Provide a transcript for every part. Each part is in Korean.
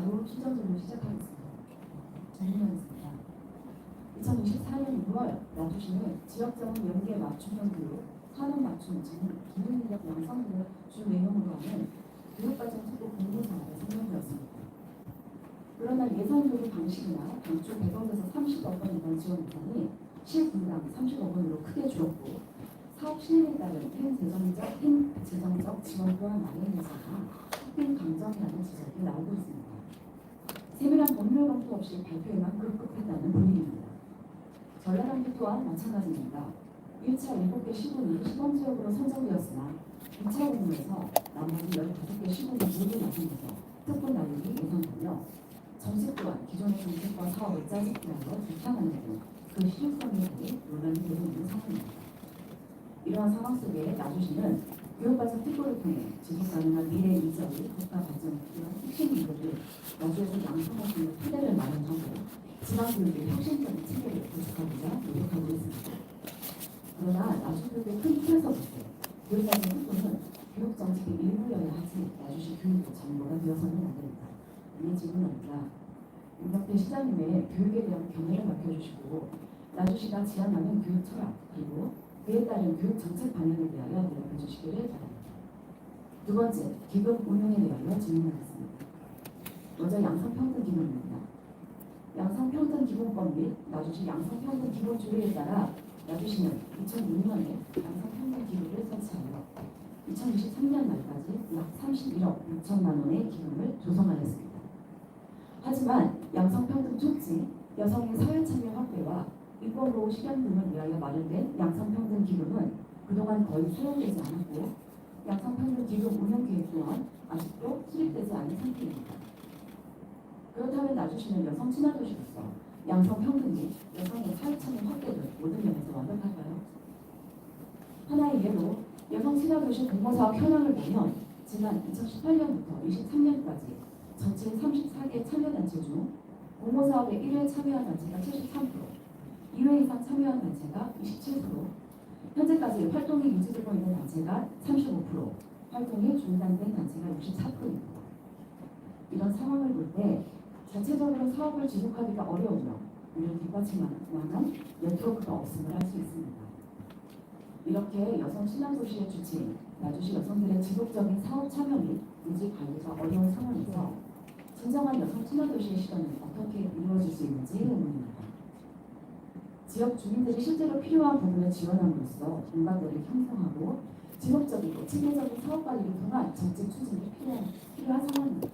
바로 추정적으로 시작하겠습니다. 질문하겠습니다. 2024년 6월 나주시는 지역적인 연계 맞춤형 교육, 산업 맞춤 등 기능인력 양성 등을 주 내용으로 하는 교육과정 특구 공부 사업에 선정되었습니다. 그러나 예산 요구 방식이나 당초 100억에서 30억 원 이상 지원 예산이 실분당 30억 원으로 크게 줄었고 사업 실행에 따른 행 재정적, 행 재정적 지원 또한 마련해서가 행 강정이라는 지적이 나오고 있습니다. 세밀한 법률 검토 없이 발표에만 급급했다는 분위기입니다. 전라남도 또한 마찬가지입니다. 1차 7개 시군이 시범 지역으로 선정되었으나 2차 공모에서 나머지 15개 시군이 모두 나선돼서 특권 날리기 예상되며 정책 또한 기존의 정책과 사업을 짜집기 하여 비판하는 등 그 실효성에 대해 논란이 되고 있는 상황입니다. 이러한 상황 속에 나주시는 교육과정 특보를 통해 지속 가능한 미래 이전의 국가 발전에 필요한 핵심 양성할 수 있는 토대를 마련하고 지방교육의 혁신적인 체계를 구축하고자 노력하고 있습니다. 그러나 나주교육의 큰 틀에서 볼때 교육과정 특보는 교육 정책의 일부여야 하지 나주시 교육의 전부가 되어서는 안 됩니다. 이게 질문입니다. 윤석열 시장님의 교육에 대한 견해를 밝혀주시고 나주시가 지향하는 교육 철학 그리고 그에 따른 교육 정책 방향에 대하여 대답해 주시기를 바랍니다. 두 번째, 기금 운용에 대하여 질문하겠습니다. 먼저 양성평등 기금입니다. 양성평등 기본법 및 나주시 양성평등 기본 조례에 따라 나주시는 2006년에 양성평등 기금을 설치하여 2023년 말까지 약 31억 6천만 원의 기금을 조성하였습니다. 하지만 양성평등 촉진, 여성의 사회참여 확대와 인권보호 실현 등을 위하여 마련된 양성평등 기금은 그동안 거의 수용되지 않았고 양성평등 기금 운영 계획 또한 아직도 수립되지 않은 상태입니다. 그렇다면 나주시는 여성 친화도시로서 양성평등 및 여성의 사회참여 확대 등 모든 면에서 완벽할까요? 하나의 예로 여성 친화도시 공모사업 현황을 보면 지난 2018년부터 23년까지 전체 34개 참여단체 중 공모사업에 1회 참여한 단체가 73%, 2회 이상 참여한 단체가 27%, 현재까지 활동이 유지되고 있는 단체가 35%, 활동이 중단된 단체가 64%입니다. 이런 상황을 볼 때 자체적으로 사업을 지속하기가 어려우며 이를 뒷받침하는 네트워크가 없음을 알 수 있습니다. 이렇게 여성 신앙도시의 주체인 나주시 여성들의 지속적인 사업 참여 및 유지 관리가 어려운 상황에서 진정한 여성 친화도시의 실현은 어떻게 이루어질 수 있는지 의문입니다. 지역 주민들이 실제로 필요한 부분을 지원함으로써 공간들을 형성하고 지속적이고 체계적인 사업 관리를 통한 정책 추진이 필요한, 필요한 상황입니다.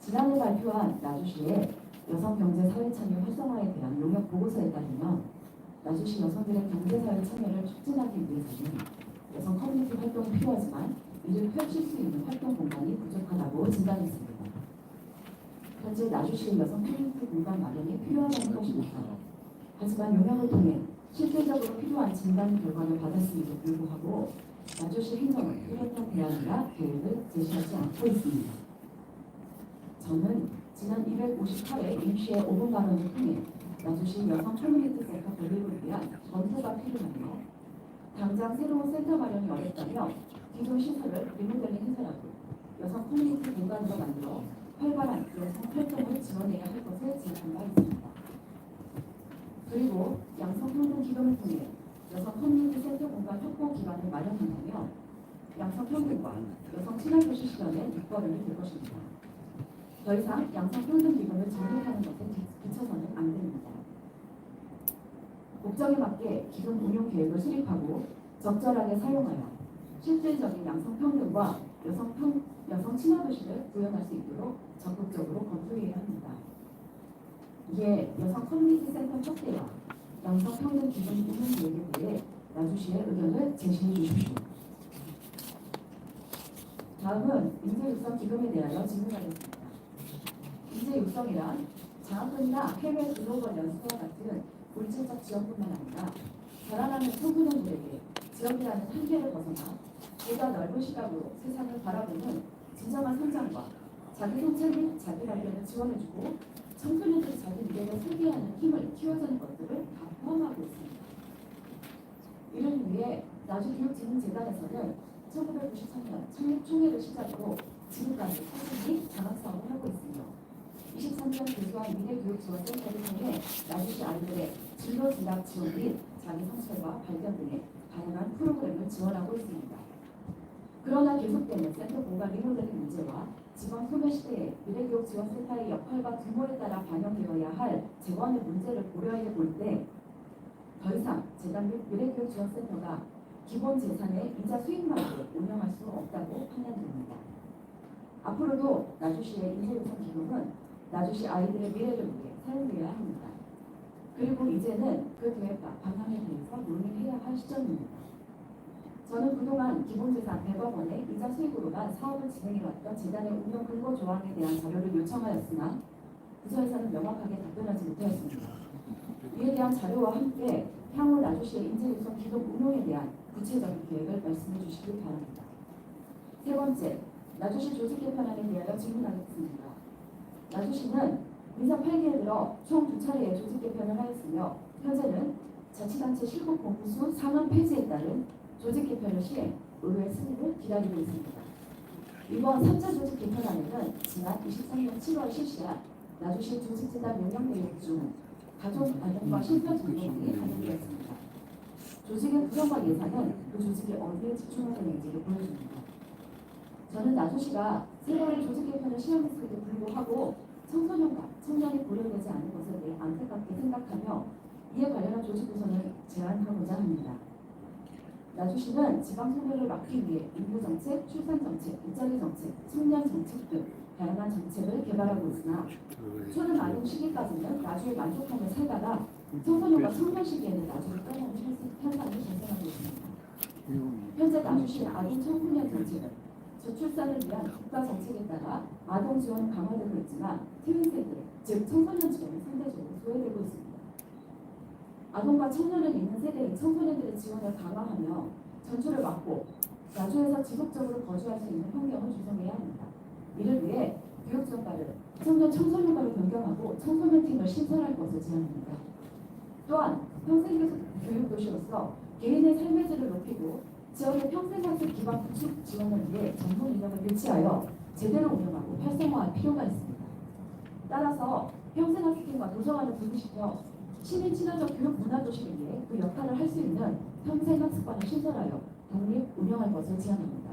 지난해 발표한 나주시의 여성 경제 사회 참여 활성화에 대한 용역 보고서에 따르면 나주시 여성들의 경제 사회 참여를 촉진하기 위해서는 여성 커뮤니티 활동이 필요하지만 이를 펼칠 수 있는 활동 공간이 부족하다고 진단했습니다. 현재 나주시의 여성 커뮤니티 공간 마련이 필요하다는 것입니다. 하지만 용역을 통해 실질적으로 필요한 진단 결과를 받았음에도 불구하고 나주시 행정은 뚜렷한 대안이나 계획을 제시하지 않고 있습니다. 저는 지난 258회 임시의 5분 발언을 통해 나주시 여성 커뮤니티 센터 건립을 위한 검토가 필요하며 당장 새로운 센터 마련이 어렵다며 기존 시설을 리모델링 해서라도 여성 커뮤니티 공간으로 만들어 활발한 여성 활동을 지원해야 할 것을 있습니다. 그리고 양성평등 기금을 통해 여성 커뮤니티 센터 공간 확보 기반을 마련한다면 양성평등과 여성 친화도시 실현에 뒷걸음이 될 것입니다. 더 이상 양성평등 기금을 정립하는 기- 그쳐서는 안 됩니다. 목적에 맞게 기금 운용 계획을 수립하고 적절하게 사용하여 실질적인 양성평등과 여성 평, 여성 친화도시를 구현할 수 있도록 적극적으로 검토해야 합니다. 이에 여성 커뮤니티 센터 확대와 양성 평등 기금 운용 계획에 대해 나주시의 의견을 제시해 주십시오. 다음은 인재 육성 기금에 대하여 질문하겠습니다. 인재 육성이란 장학금이나 해외 글로벌 연수와 같은 물질적 지원뿐만 아니라 자라나는 청소년들에게 지원이라는 한계를 벗어나 보다 넓은 시각으로 세상을 바라보는 진정한 성장과 자기 성찰 및 자기 발견을 지원해주고 청소년들이 자기 미래를 설계하는 힘을 키워주는 것들을 다 포함하고 있습니다. 이를 위해 나주교육진흥재단에서는 1993년 창립 총회를 시작으로 지금까지 및 장학사업을 하고 미래교육지원센터를 통해 나주시 아이들의 진로 진학 지원 및 자기 성찰과 발견 등의 다양한 프로그램을 지원하고 있습니다. 그러나 계속되는 센터 공간 리모델링 문제와 지방 소멸시대의 미래교육 지원센터의 역할과 규모에 따라 반영되어야 할 재원의 문제를 고려해 볼 때 더 이상 재단 및 미래교육 지원센터가 기본 재산의 이자 수익만으로 운영할 수 없다고 판단됩니다. 앞으로도 나주시의 인재유산 기금은 나주시 아이들의 미래를 위해 사용되어야 합니다. 그리고 이제는 그 계획과 방향에 대해서 논의해야 할 시점입니다. 저는 그동안 기본재산 100억 원의 이자 수익으로만 사업을 진행해왔던 재단의 운영 근거 조항에 대한 자료를 요청하였으나 부서에서는 명확하게 답변하지 못하였습니다. 이에 대한 자료와 함께 향후 나주시의 인재유선 기록 운용에 대한 구체적인 계획을 말씀해 주시기 바랍니다. 세 번째, 나주시 조직 개편안에 대하여 질문하겠습니다. 나주시는 민사 8개에 들어 총 두 차례의 조직 개편을 하였으며 현재는 자치단체 공부수 상한 폐지에 따른 조직 개편을 시행 의회 승인을 기다리고 있습니다. 이번 3차 조직 개편안에는 지난 23년 7월 실시한 나주시 조직재단 명령대회 중 가족 안전과 실편 정보 등이 반영되었습니다. 조직의 구성과 예산은 그 조직이 어디에 집중하고 있는지를 보여줍니다. 저는 나주시가 새로운 조직 개편을 시행했음에도 불구하고 청소년과 청년이 고려되지 않은 것에 대해 안타깝게 생각하며 이에 관련한 조직 구성을 제안하고자 합니다. 나주시는 지방 소멸을 막기 위해 인구 정책, 출산 정책, 일자리 정책, 청년 정책 등 다양한 정책을 개발하고 있으나 초등 아동 시기까지는 나주에 만족하며 살다가 청소년과 청년 시기에는 나주를 떠나는 현상이 발생하고 있습니다. 현재 나주시 아동 청소년 정책은 저출산을 위한 국가 정책에 따라 아동 지원은 강화되고 있지만 퇴행세대, 즉 청소년 지원은 상대적으로 소외되고 있습니다. 아동과 청년을 잇는 세대인 청소년들의 지원을 강화하며 전출을 막고 나주에서 지속적으로 거주할 수 있는 환경을 조성해야 합니다. 이를 위해 교육정가를 청년 청소년과로 변경하고 청소년 팀을 신설할 것을 제안합니다. 또한 평생 교육 교육도시로서 개인의 삶의 질을 높이고 지원의 평생학습 기반 구축 지원을 위해 전문 인력을 배치하여 제대로 운영하고 활성화할 필요가 있습니다. 따라서 평생학습팀과 도서관을 분리시켜 시민 친화적 교육 문화 위해 그 역할을 할 수 있는 평생 학습관을 신설하여 독립 운영할 것을 제안합니다.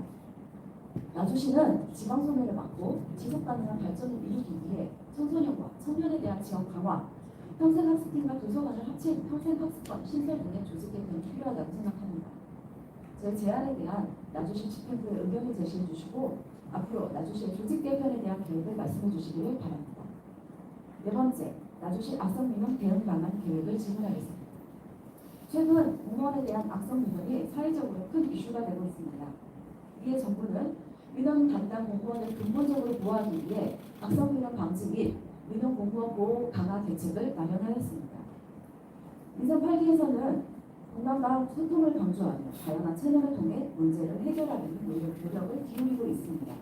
나주시는 지방 소멸을 막고 지속 가능한 발전을 이루기 위해 청소년과 청년에 대한 지원 강화, 평생 학습팀과 도서관을 합친 평생 학습관 신설 등의 조직 개편이 필요하다고 생각합니다. 제 제안에 대한 나주시 집행부의 의견을 제시해 주시고 앞으로 나주시의 조직 개편에 대한 계획을 말씀해 주시기를 바랍니다. 네 번째, 나주시 악성 민원 대응 방안 계획을 질문하겠습니다. 최근 공무원에 대한 악성 민원이 사회적으로 큰 이슈가 되고 있습니다. 이에 정부는 민원 담당 공무원을 근본적으로 보호하기 위해 악성 민원 방지 및 민원 공무원 보호 강화 대책을 마련하였습니다. 민선 8기에서는 공감과 소통을 강조하며 다양한 채널을 통해 문제를 해결하려는 노력, 노력 을 기울이고 있습니다.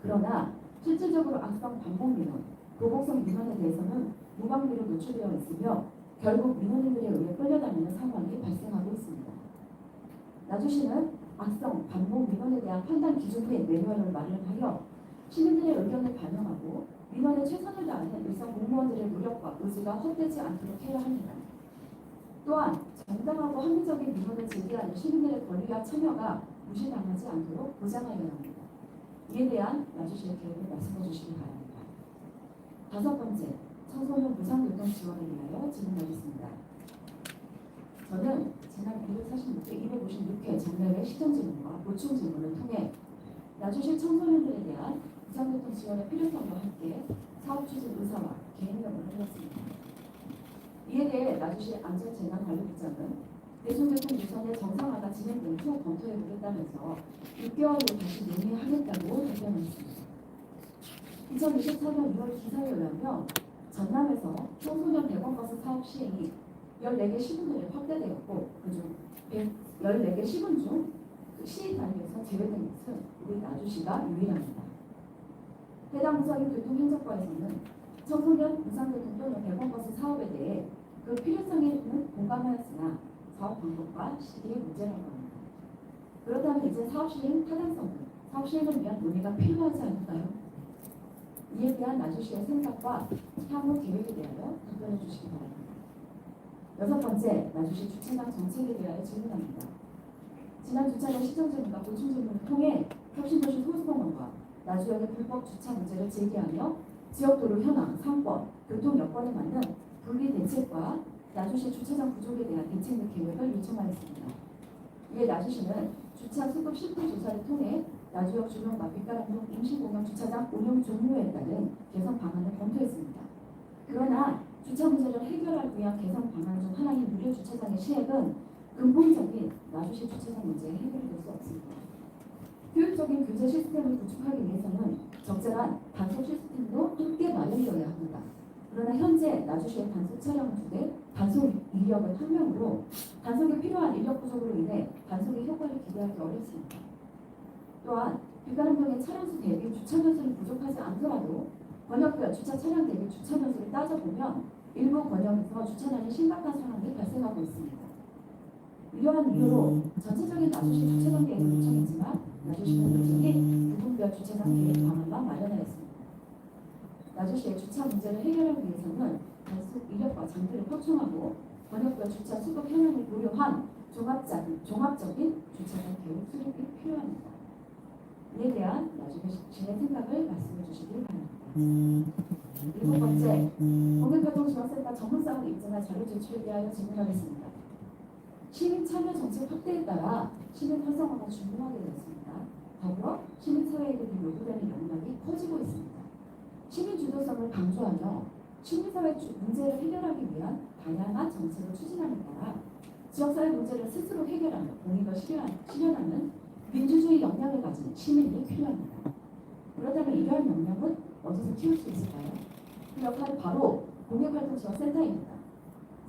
그러나 실질적으로 악성 반복 민원, 보복성 민원에 대해서는 무방비로 노출되어 있으며 결국 민원인들에 의해 끌려다니는 상황이 발생하고 있습니다. 나주시는 악성 반복 민원에 대한 판단 기준 및 매뉴얼을 마련하여 시민들의 의견을 반영하고 민원에 최선을 다하는 일선 공무원들의 노력과 의지가 헛되지 않도록 해야 합니다. 또한 정당하고 합리적인 민원을 제기하는 시민들의 권리와 참여가 무시당하지 않도록 보장하여야 합니다. 이에 대한 나주시의 계획을 말씀해 주시기 바랍니다. 다섯 번째, 청소년 무상교통 지원에 대하여 질문하겠습니다. 저는 지난 246회, 256회 정례회 시정 질문과 보충 질문을 통해 나주시 청소년들에 대한 무상교통 지원의 필요성과 함께 사업 추진 의사와 계획명을 해봤습니다. 이에 대해 나주시 안전재난관리부장은 대중교통 유선의 정상화가 진행된 후 검토해 보겠다면서 6개월로 다시 논의하겠다고 답변했습니다. 2024년 2월 기사에 의하면 전남에서 청소년 대공버스 사업 시행이 14개 시군으로 확대되었고 그중 14개 시군 중시 단위에서 제외된 것은 우리 나주시가 유일합니다. 해당 부서인 교통행정과에서는 청소년 무상교통 또는 대공버스 사업에 대해 그 필요성에는 공감하였으나 사업 방법과 시기의 문제라고 합니다. 그렇다면 이제 사업 시행 타당성, 사업 시행을 위한 논의가 필요하지 않을까요? 이에 대한 나주시의 생각과 향후 계획에 대하여 답변해 주시기 바랍니다. 여섯 번째, 나주시 주차장 정책에 대하여 질문합니다. 지난 주차장 시정 질문과 보충 질문을 통해 혁신도시 소수공원과 나주역의 불법 주차 문제를 제기하며 지역도로 현황, 상권, 교통 여건에 맞는 분리 대책과 나주시 주차장 부족에 대한 대책 및 계획을 요청하였습니다. 이에 나주시는 주차 수급 실태 조사를 통해 나주역 주변과 빛가람동 임시공영 주차장 운영 종료에 따른 개선 방안을 검토했습니다. 그러나 주차 문제를 해결하기 위한 개선 방안 중 하나인 무료 주차장의 시행은 근본적인 나주시 주차장 문제에 해결될 수 없습니다. 효율적인 규제 시스템을 구축하기 위해서는 적절한 단속 시스템도 함께 마련되어야 합니다. 그러나 현재 나주시의 단속 차량은 두대 단속 인력은 한 명으로 단속에 필요한 인력 부족으로 인해 단속의 효과를 기대하기 어렵습니다. 또한 빛가람동의 차량 수 대비 주차 면수는 부족하지 않더라도 권역별 주차 차량 대비 주차 면수를 따져보면 일부 권역에서 주차량이 심각한 상황이 발생하고 있습니다. 이러한 이유로 전체적인 나주시 주차장 계획을 요청했지만 나주시는 여전히 부분별 주차장 계획 방안만 마련하였습니다. 나주시의 주차 문제를 해결하기 위해서는 단속 인력과 장비를 확충하고 권역별 주차 수급 현황을 고려한 종합적인, 종합적인 주차장 계획 수립이 필요합니다. 이에 대한 나주시의 생각을 말씀해 주시길 바랍니다. 일곱 번째, 공익활동지원센터 전문성을 입증한 자료 제출에 대하여 질문하겠습니다. 시민 참여 정책 확대에 따라 시민 활성화가 중요하게 되었습니다. 더불어 시민 사회에게 요구되는 역량이 커지고 있습니다. 시민 주도성을 강조하며 시민사회 주- 문제를 해결하기 위한 다양한 정책을 추진하는 따라 지역사회 문제를 스스로 해결하며 공익을 실현- 실현하는 민주주의 역량을 가진 시민이 필요합니다. 그렇다면 이러한 역량은 어디서 키울 수 있을까요? 그 역할은 바로 공익활동지원센터입니다.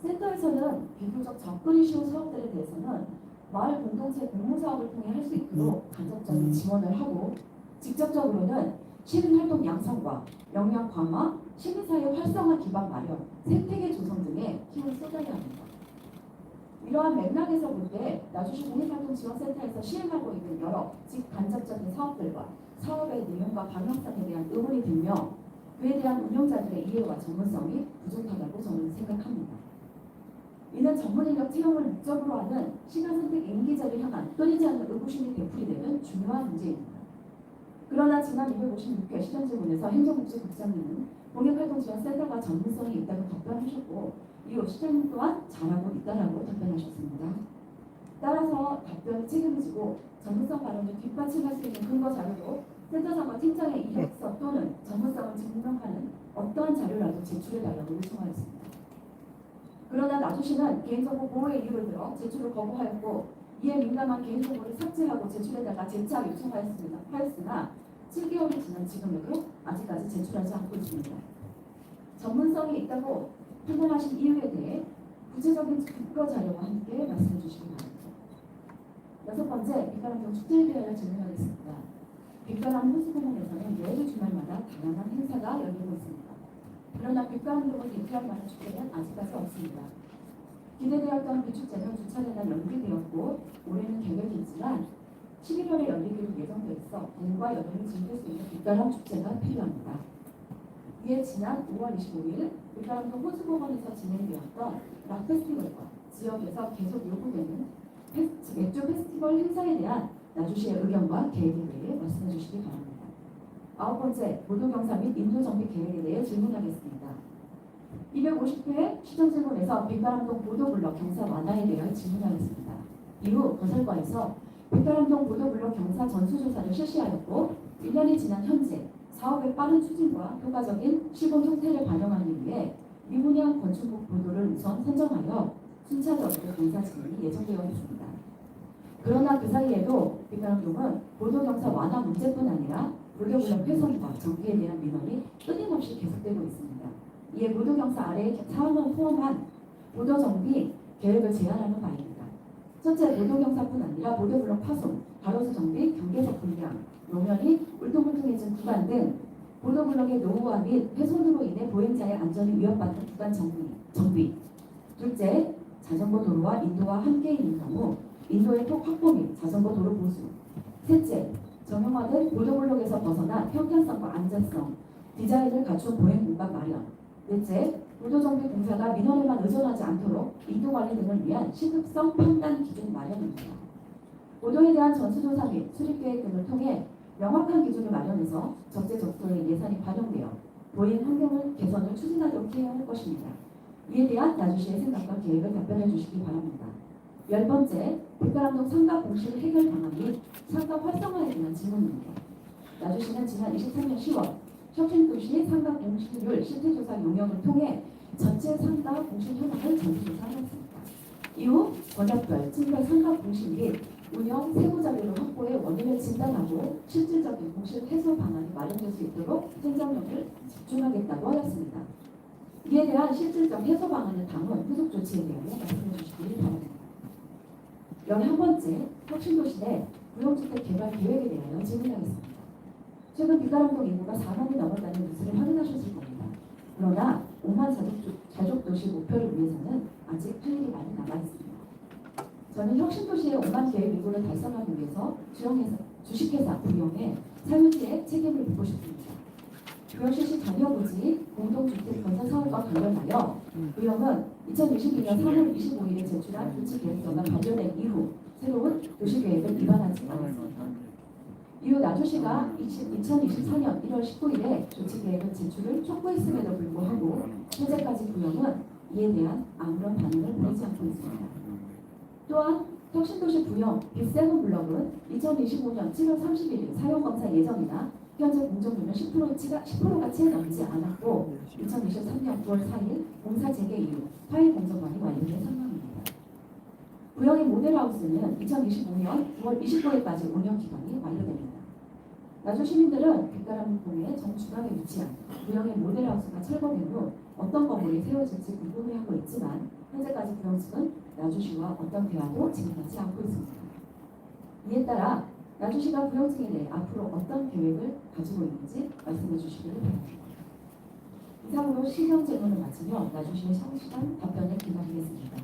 센터에서는 비교적 접근이 쉬운 사업들에 대해서는 마을 공동체 공모 사업을 통해 할 수 있도록 간접적인 지원을 하고 직접적으로는 시민활동 양성과 역량 강화, 시민사회 활성화 기반 마련, 생태계 조성 등에 힘을 쏟아야 합니다. 이러한 맥락에서 볼 때 나주시 공익활동지원센터에서 시행하고 있는 여러 직간접적인 사업들과 사업의 내용과 방향성에 대한 의문이 들며 그에 대한 운영자들의 이해와 전문성이 부족하다고 저는 생각합니다. 이는 전문 인력 채용을 목적으로 하는 시간 선택 임기자를 향한 끊이지 않는 의구심이 되풀이되는 중요한 문제입니다. 그러나 지난 256회 시정질문에서 행정복지국장님은 공익활동지원센터가 전문성이 있다고 답변하셨고 이후 시장님 또한 잘하고 있다라고 답변하셨습니다. 따라서 답변을 책임을 지고 전문성 발언을 뒷받침할 수 있는 근거 자료로 센터장과 팀장의 이력서 또는 전문성을 증명하는 어떠한 자료라도 제출해달라고 요청하였습니다. 그러나 나주시는 개인정보 보호의 이유를 들어 제출을 거부하였고 이에 민감한 개인정보를 삭제하고 제출해달라 재차 요청하였습니다. 하였으나 7개월이 지난 지금에도 아직까지 제출하지 않고 있습니다. 전문성이 있다고 판단하신 이유에 대해 구체적인 근거 자료와 함께 말씀해 주시기 바랍니다. 여섯 번째, 빛바람동 축제에 대하여 질문하겠습니다. 빛바람 호수공원에서는 매일 주말마다 다양한 행사가 열리고 있습니다. 그러나 빛바람동을 대표할 만한 축제는 아직까지 없습니다. 기대되었던 비축제는 주차례가 연기되었고 올해는 계획이 있지만 11월에 열리기로 예정돼 있어 봄과 여름을 즐길 수 있는 빛바람 축제가 필요합니다. 이에 지난 5월 25일 빛바람동 호수공원에서 진행되었던 락 페스티벌과 지역에서 계속 요구되는 페스트, 맥주 페스티벌 행사에 대한 나주시의 의견과 계획에 대해 말씀해 주시기 바랍니다. 아홉 번째, 보도경사 및 인도 정비 계획에 대해 질문하겠습니다. 250회 시정질문에서 빛바람동 보도블럭 경사 완화에 대해 질문하였습니다. 이후 건설과에서 빛바람동 보도블럭 경사 전수조사를 실시하였고 1년이 지난 현재 사업의 빠른 추진과 효과적인 시공 형태를 반영하기 위해 미분양 건축국 보도를 우선 선정하여 순차적으로 공사 진행이 예정되어 있습니다. 그러나 그 사이에도 빛바람동은 보도경사 완화 문제뿐 아니라 보도블럭 훼손과 정비에 대한 민원이 끊임없이 계속되고 있습니다. 이에 보도경사 아래 사원을 포함한 보도 정비 계획을 제안하는 바입니다. 첫째, 보도경사뿐 아니라 보도블럭 파손, 가로수 정비, 경계석 불량, 노면이 울퉁불퉁해진 구간 등 보도블럭의 노후화 및 훼손으로 인해 보행자의 안전이 위협받는 구간 정비. 정비. 둘째, 자전거 도로와 인도와 함께 있는 경우 인도의 폭 확보 및 자전거 도로 보수. 셋째, 정형화된 보도블록에서 벗어나 평탄성과 안전성, 디자인을 갖춘 보행 공간 마련. 넷째, 도로정비 공사가 민원에만 의존하지 않도록 인도 관리 등을 위한 시급성 판단 기준 마련입니다. 보도에 대한 전수조사 및 수립 계획 등을 통해 명확한 기준을 마련해서 적재적소에 예산이 반영되어 보행 환경을 개선을 추진하도록 해야 할 것입니다. 이에 대한 나주시의 생각과 계획을 답변해 주시기 바랍니다. 열 번째, 백가람동 상가 공실 해결 방안 및 상가 활성화에 대한 질문입니다. 나주시는 지난 23년 10월 혁신도시 상가 공실률 실태조사 용역을 통해 전체 상가 공실 현황을 전수조사하였습니다. 이후 권역별, 층별 상가 공실 및 운영 세부 자료를 확보해 원인을 진단하고 실질적인 공실 해소 방안이 마련될 수 있도록 행정력을 집중하겠다고 하였습니다. 이에 대한 실질적 해소 방안을 담은 후속 조치에 대하여 말씀해 주시기 바랍니다. 열한 번째, 혁신도시 내 구용주택 개발 계획에 대하여 질문하겠습니다. 최근 빗가람동 인구가 4만이 넘었다는 뉴스를 확인하셨을 겁니다. 그러나 5만 자족, 자족 도시 목표를 위해서는 아직 할 일이 많이 남아 있습니다. 저는 혁신도시의 5만 계획 인구를 달성하기 위해서 주영회사, 주식회사 구용의 사유지의 책임을 묻고 싶습니다. 구용시시 전여부지 공동주택 건설 사업과 관련하여 구용은 2022년 3월 25일에 제출한 조치계획서가 발표된 이후 새로운 도시계획을 위반하지 않았습니다. 이후 나주시가 2024년 1월 19일에 조치계획을 제출을 촉구했음에도 불구하고 현재까지 구역은 이에 대한 아무런 반응을 보이지 않고 있습니다. 또한 혁신도시 구역 빅세븐 블럭은 2025년 7월 31일 사용검사 예정이나 현재 공정률은 10%가 10%가 채 넘지 않았고 2023년 9월 4일 공사 재개 이후 파일 공정관이 완료된 상황입니다. 구역의 모델하우스는 2025년 9월 29일까지 운영 기간이 완료됩니다. 나주 시민들은 빗가람동의 정중앙에 위치한 구역의 모델하우스가 철거된 후 어떤 건물이 세워질지 궁금해하고 있지만 현재까지 구역 측은 나주시와 어떤 대화도 진행하지 않고 있습니다. 이에 따라 나주시가 측에 대해 앞으로 어떤 계획을 가지고 있는지 말씀해 주시기를 바랍니다. 이상으로 시정 질문을 마치며 나주시의 성실한 답변을 기다리겠습니다.